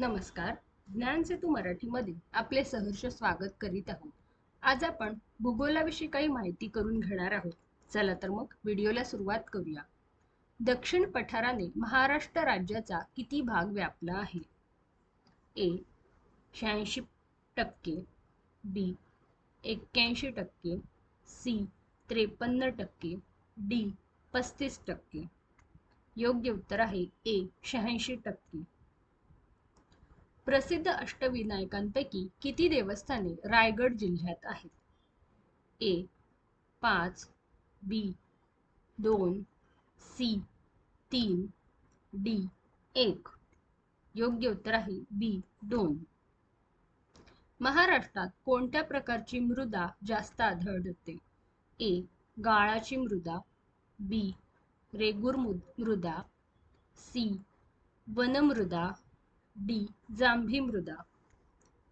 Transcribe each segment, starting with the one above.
नमस्कार. ज्ञान सेतू मराठीमध्ये आपले सहर्ष स्वागत करीत आहोत. आज आपण भूगोलाविषयी काही माहिती करून घेणार आहोत. चला तर मग व्हिडिओला सुरुवात करूया. दक्षिण पठाराने महाराष्ट्र राज्याचा किती भाग व्यापला आहे? ए शहाऐंशी टक्के. बी एक्क्याऐंशी टक्के. सी त्रेपन्न टक्के. डी पस्तीस टक्के. योग्य उत्तर आहे ए शहाऐंशी टक्के. प्रसिद्ध अष्टविनायकांपैकी किती देवस्थाने रायगड जिल्ह्यात आहेत? ए पाच बी दोन सी तीन डी एक. योग्य उत्तर आहे बी दोन. महाराष्ट्रात कोणत्या प्रकारची मृदा जास्त आढळते? ए गाळाची मृदा बी रेगूर मृदा सी वनमृदा डी. जांभी मृदा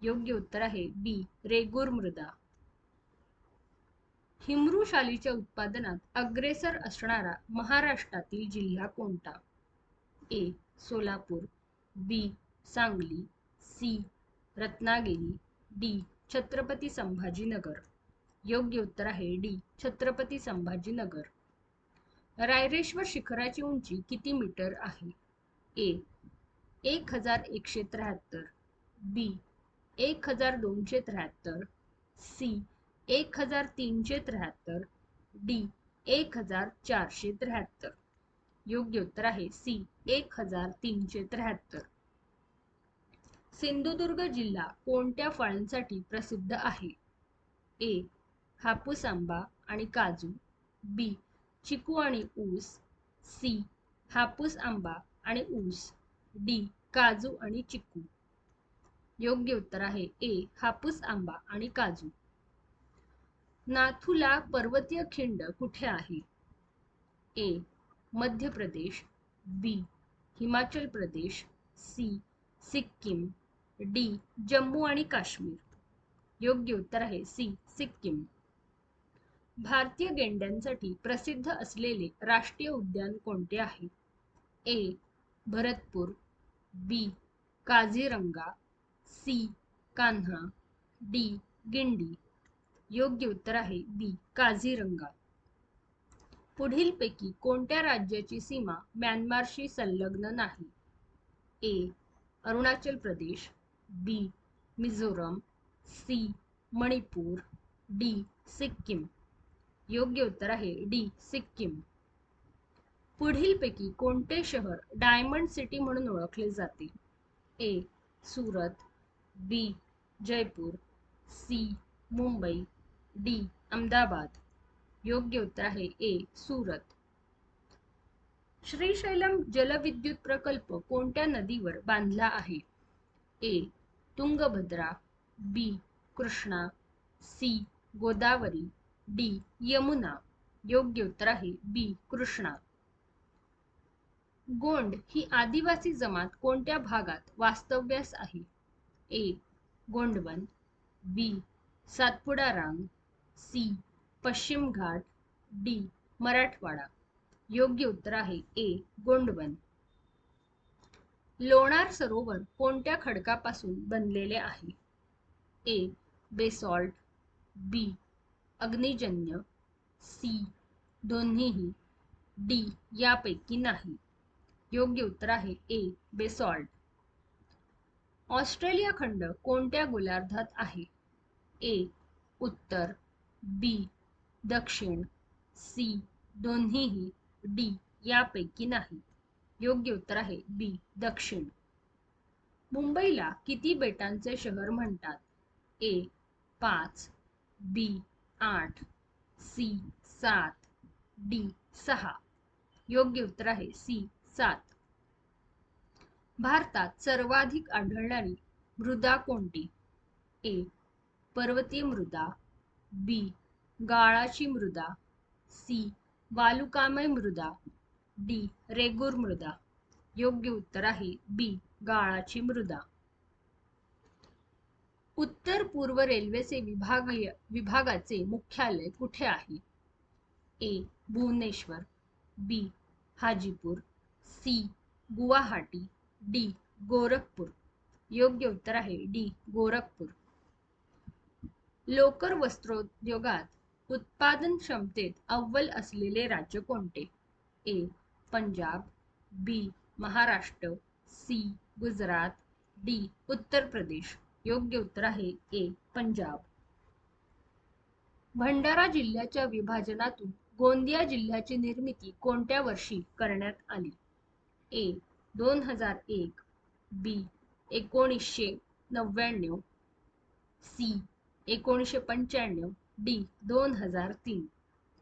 योग्य उत्तर आहे बी. रेगूर मृदा हिमरू शालीच्या उत्पादनात अग्रेसर असणारा महाराष्ट्रातील जिल्हा कोणता? A. Solapur B. Sangli C. Ratnagiri D. Chhatrapati Sambhajinagar. योग्य उत्तर आहे डी. छत्रपती संभाजीनगर. रायरेश्वर शिखराची उंची किती मीटर आहे? ए. एक हजार एकशे त्र्याहत्तर. बी एक हजार दोनशे त्र्याहत्तर. सी एक हजार तीनशे त्र्याहत्तर. डी एक हजार चारशे त्र्याहत्तर. योग्य उत्तर आहे सी एक हजार तीनशे त्र्याहत्तर. सिंधुदुर्ग जिल्हा कोणत्या फळांसाठी प्रसिद्ध आहे? ए हापूस आंबा आणि काजू. बी चिकू आणि ऊस. सी हापूस आंबा आणि ऊस. डी काजू आणि चिक्कू. योग्य उत्तर आहे ए हापूस आंबा आणि काजू. नाथुला पर्वतीय खिंड कुठे आहे? A Madhya Pradesh B Himachal Pradesh C Sikkim D Jammu आणि काश्मीर. योग्य उत्तर आहे सी सिक्कीम. भारतीय गेंड्यांसाठी प्रसिद्ध असलेले राष्ट्रीय उद्यान कोणते आहे? A Bharatpur B. Kaziranga C. Kanha D. Guindy. योग्य उत्तर आहे बी. काझीरंगा. पुढीलपैकी कोणत्या राज्याची सीमा म्यानमारशी संलग्न नाही? A. Arunachal Pradesh B. Mizoram C. Manipur D. Sikkim. योग्य उत्तर आहे डी. सिक्कीम. पुढीलपैकी कोणते शहर डायमंड सिटी म्हणून ओळखले जाते A Surat B Jaipur C Mumbai D Ahmedabad. योग्य उत्तर आहे ए सुरत. श्रीशैलम जलविद्युत प्रकल्प कोणत्या नदीवर बांधला आहे? A Tungabhadra B Krishna C Godavari D Yamuna. योग्य उत्तर आहे बी कृष्णा. गोंड ही आदिवासी जमात कोणत्या भागात वास्तव्यास आहे? ए. गोंडवन बी. सातपुडा रांग सी. पश्चिम घाट डी. मराठवाडा. योग्य उत्तर आहे ए. गोंडवन. लोणार सरोवर कोणत्या खडकापासून बनलेले आहे? ए. Basalt B. अग्निजन्य सी. दोन्हीही डी. यापैकी नाही. योग्य उत्तर आहे ए बेसॉल्ट ऑस्ट्रेलिया खंड कोणत्या गोलार्धात आहे? ए उत्तर. बी दक्षिण. सी दोन्हीही. डी यापैकी नाही. योग्य उत्तर आहे बी दक्षिण. मुंबईला किती बेटांचे शहर म्हणतात? ए पाच. बी आठ. सी सात. डी सहा. योग्य उत्तर आहे सी सात भारतात सर्वाधिक आढळणारी मृदा कोणती? ए. पर्वतीय मृदा बी. गाळाची मृदा सी. वालुकामय मृदा डी. रेगूर मृदा. योग्य उत्तर आहे बी. गाळाची मृदा. उत्तर पूर्व रेल्वेचे विभागीय विभागाचे मुख्यालय कुठे आहे? A. Bhubaneswar B. Hajipur C Guwahati D Gorakhpur. योग्य उत्तर आहे डी गोरखपूर. लोकर वस्त्रोद्योगात उत्पादन क्षमतेत अव्वल असलेले राज्य कोणते? A Punjab B Maharashtra C Gujarat D Uttar Pradesh. योग्य उत्तर आहे ए पंजाब. भंडारा जिल्ह्याच्या विभाजनातून गोंदिया जिल्ह्याची निर्मिती कोणत्या वर्षी करण्यात आली? ए दोन हजार एक. बी एकोणीसशे नव्याण्णव. सी एकोणीसशे पंच्याण्णव. डी दोन हजार तीन.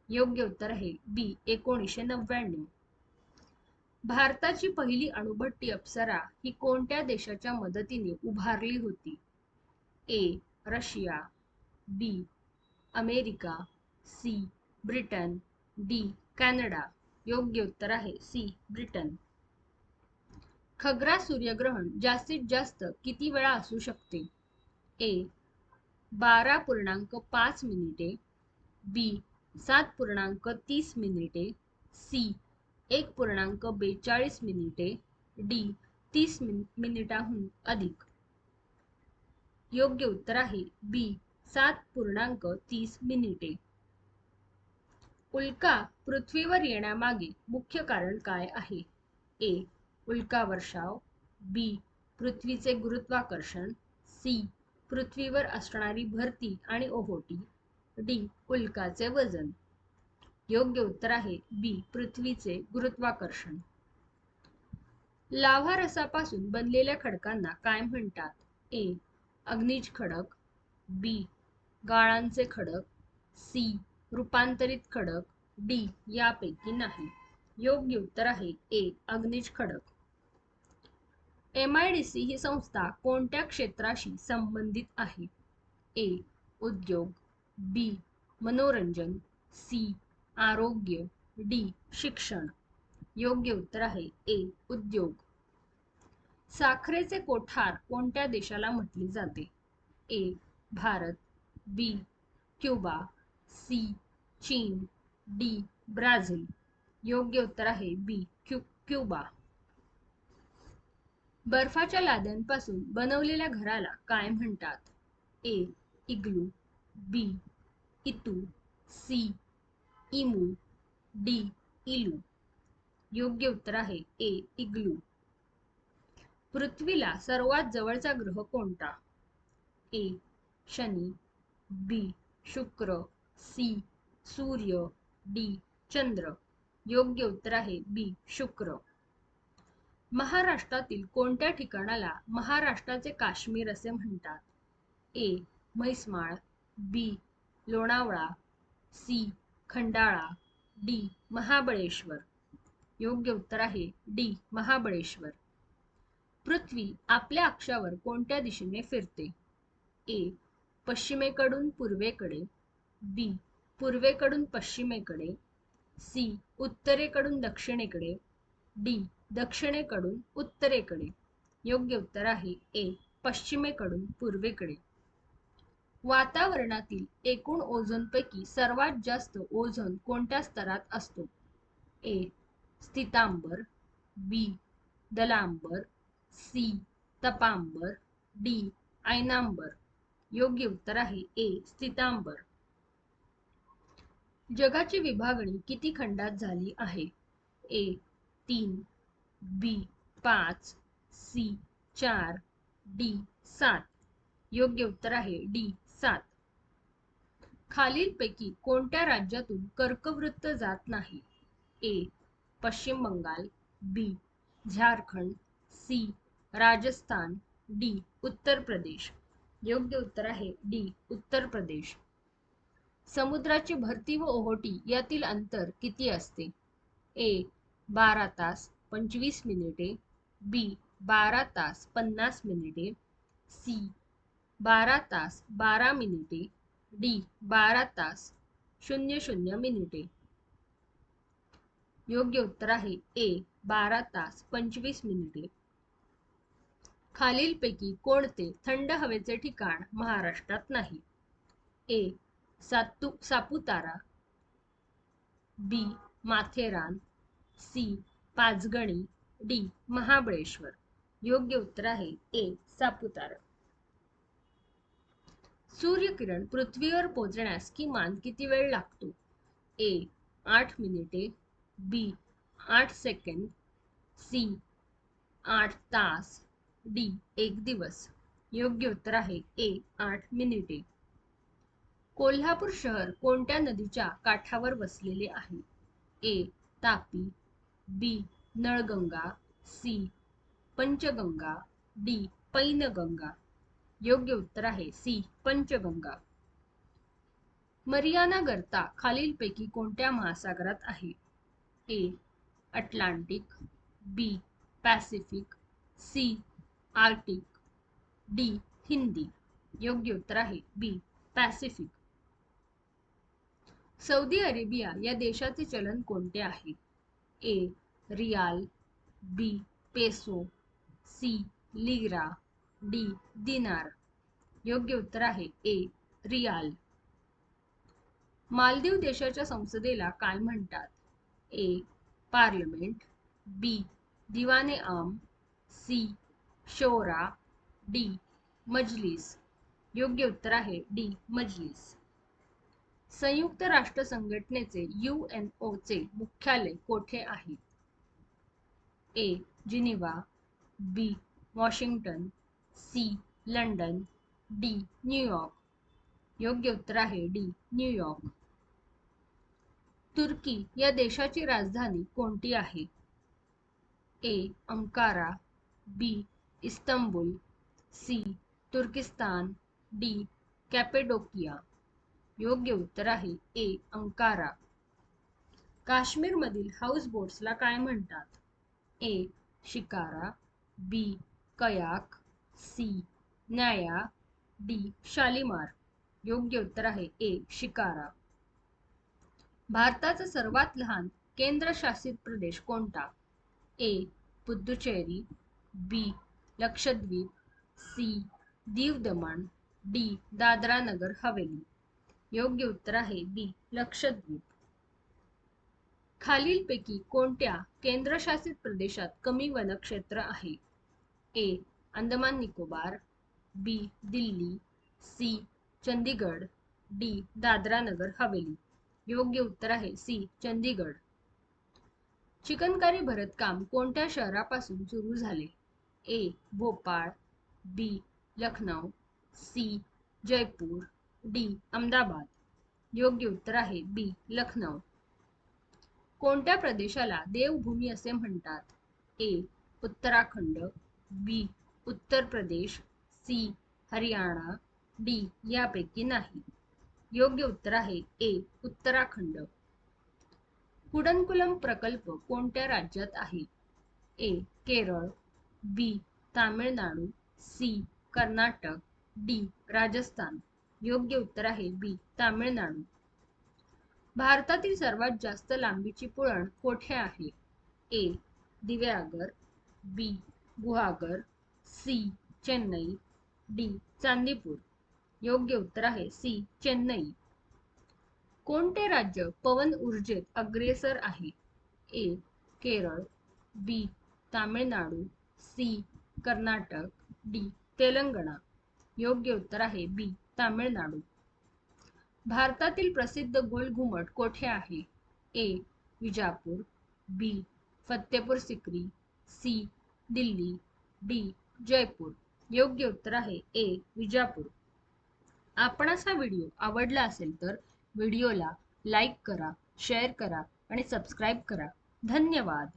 योग्य उत्तर आहे बी एकोणीसशे नव्याण्णव. भारताची पहिली अणुभट्टी अप्सरा ही कोणत्या देशाच्या मदतीने उभारली होती? A Russia. B America. C Britain. D Canada. योग्य उत्तर आहे सी ब्रिटन. खग्रा सूर्यग्रहण जास्तीत जास्त किती वेळा असू शकते? ए बारा पूर्णांक पाच मिनिटे बी सात पूर्णांक तीस मिनिटे सी एक पूर्णांक बेचाळीस मिनिटे डी तीस मिनिटाहून अधिक. योग्य उत्तर आहे बी सात पूर्णांक तीस मिनिटे. उल्का पृथ्वीवर येण्यामागे मुख्य कारण काय आहे? ए उल्का वर्षाव बी पृथ्वीचे गुरुत्वाकर्षण सी पृथ्वीवर असणारी भरती आणि ओहोटी डी उल्काचे वजन. योग्य उत्तर आहे बी पृथ्वीचे गुरुत्वाकर्षण. लाव्हा रसापासून बनलेल्या खडकांना काय म्हणतात? ए अग्निज खडक बी गाळांचे खडक सी रूपांतरित खडक डी यापैकी नाही. योग्य उत्तर आहे ए अग्निज खडक. एम आय डी सी ही संस्था कोणत्या क्षेत्राशी संबंधित आहे? ए. उद्योग बी. मनोरंजन सी. आरोग्य डी. शिक्षण. योग्य उत्तर आहे ए. उद्योग. साखरेचे कोठार कोणत्या देशाला म्हटले जाते? A. Bharat B. Cuba C. चीन डी. ब्राझील. योग्य उत्तर आहे बी. Q Cuba. बर्फाच्या लाद्यांपासून बनवलेल्या घराला काय म्हणतात? A igloo. बी इतू. सी इमू. डी इलू. योग्य उत्तर आहे ए इग्लू. पृथ्वीला सर्वात जवळचा ग्रह कोणता? ए शनी. बी शुक्र. सी सूर्य. डी चंद्र. योग्य उत्तर आहे बी शुक्र. महाराष्ट्रातील कोणत्या ठिकाणाला महाराष्ट्राचे काश्मीर असे म्हणतात? A. Mhaismal B. Lonavala C. Khandala D. Mahabaleshwar. योग्य उत्तर आहे डी. महाबळेश्वर. पृथ्वी आपल्या अक्षावर कोणत्या दिशेने फिरते? ए. पश्चिमेकडून पूर्वेकडे बी. पूर्वेकडून पश्चिमेकडे सी. उत्तरेकडून दक्षिणेकडे डी दक्षिणेकडून उत्तरेकडे. योग्य उत्तर आहे ए पश्चिमेकडून पूर्वेकडे. वातावरणातील एकूण ओझोनपैकी सर्वात जास्त ओझोन कोणत्या स्तरात असतो? ए स्थितांबर बी दलांबर सी तपांबर डी आयनांबर. योग्य उत्तर आहे ए स्थितांबर. जगाची विभागणी किती खंडात झाली आहे? ए तीन बी पाच सी चार डी सात. योग्य उत्तर आहे डी सात. खालीलपैकी कोणत्या राज्यातून कर्कवृत्त जात नाही? A Paschim Bengal B Jharkhand C Rajasthan D Uttar Pradesh. योग्य उत्तर आहे डी उत्तर प्रदेश. समुद्राची भरती व ओहोटी यातील अंतर किती असते? ए बारा तास पंचवीस मिनिटे बी बारा तास पन्नास मिनिटे सी बारा तास बारा मिनिटे डी बारा तास शून्य शून्य मिनिटे. योग्य उत्तर आहे ए बारा तास पंचवीस मिनिटे. खालीलपैकी कोणते थंड हवेचे ठिकाण महाराष्ट्रात नाही? A Satu Saputara B Matheran C. Panchgani. D. Mahabaleshwar. योग्य उत्तर आहे ए. सापुतारा. सूर्यकिरण पृथ्वीवर पोहोचण्यास किमान किती वेळ लागतो? ए. आठ मिनिटे. बी. आठ सेकंद. सी. आठ तास. डी. एक दिवस. योग्य उत्तर आहे ए. आठ मिनिटे. कोल्हापूर शहर कोणत्या नदीच्या काठावर वसलेले आहे? A. Tapi. B Nalganga C Panchganga D Painganga. योग्य उत्तर आहे सी पंचगंगा. मरियाना गर्ता खालीलपैकी कोणत्या महासागरात आहे? A Atlantic B Pacific C Arctic D Hindi. योग्य उत्तर आहे बी पॅसिफिक. सौदी अरेबिया या देशाचे चलन कोणते आहे? A riyal B peso C लिग्रा D dinar योग्य उत्तर आहे ए रियाल मालदीव देशाच्या संसदेला काय म्हणतात? ए पार्लमेंट बी दिवाने आम सी शोरा डी मजलिस. योग्य उत्तर आहे डी मजलिस. संयुक्त राष्ट्र संघटनेचे यू एन ओचे मुख्यालय कोठे आहे? A. Geneva B. Washington C. London D. New York योग्य उत्तर आहे डी. न्यूयॉर्क तुर्की या देशाची राजधानी कोणती आहे? A. Ankara B. Istanbul C. Turkistan D. Cappadocia. योग्य उत्तर आहे ए अंकारा. काश्मीरमधील हाऊस बोट्सला काय म्हणतात? A shikara B kayak C न्याया D Shalimar. योग्य उत्तर आहे ए शिकारा. भारताचा सर्वात लहान केंद्रशासित प्रदेश कोणता? A Puducherry B Lakshadweep C Diu Daman D Dadra Nagar Haveli. योग्य उत्तर आहे बी. लक्षद्वीप. खालीलपैकी कोणत्या केंद्रशासित प्रदेशात कमी वनक्षेत्र आहे? A. Andaman Nicobar B. Delhi C. Chandigarh D. Dadra Nagar Haveli. योग्य उत्तर आहे सी. चंदीगड. चिकनकारी भरतकाम कोणत्या शहरापासून सुरू झाले? A. Bhopal B. Lucknow C. Jaipur D Ahmedabad. योग्य उत्तर आहे बी लखनौ. कोणत्या प्रदेशाला देवभूमी असे म्हणतात? ए उत्तराखंड बी उत्तर प्रदेश सी हरियाणा डी यापैकी नाही. योग्य उत्तर आहे ए उत्तराखंड. कुडनकुलम प्रकल्प कोणत्या राज्यात आहे? A Kerala B Tamil Nadu C Karnataka D Rajasthan. योग्य उत्तर आहे बी तामिळनाडू. भारतातील सर्वात जास्त लांबीची पुळण कोठे आहे? A Diveagar B Guhagar C Chennai D Chandipur. योग्य उत्तर आहे सी चेन्नई. कोणते राज्य पवन ऊर्जेत अग्रेसर आहे? A Kerala B Tamil Nadu C Karnataka D Telangana. योग्य उत्तर आहे बी तामिळनाडू. भारतातील प्रसिद्ध गोलघुमट कोठे आहे? A. Vijapur B. Fatehpur Sikri C. Delhi D. Jaipur. योग्य उत्तर आहे ए. विजापूर. आपणास हा व्हिडिओ आवडला असेल तर व्हिडिओला लाईक करा शेअर करा आणि सबस्क्राईब करा. धन्यवाद.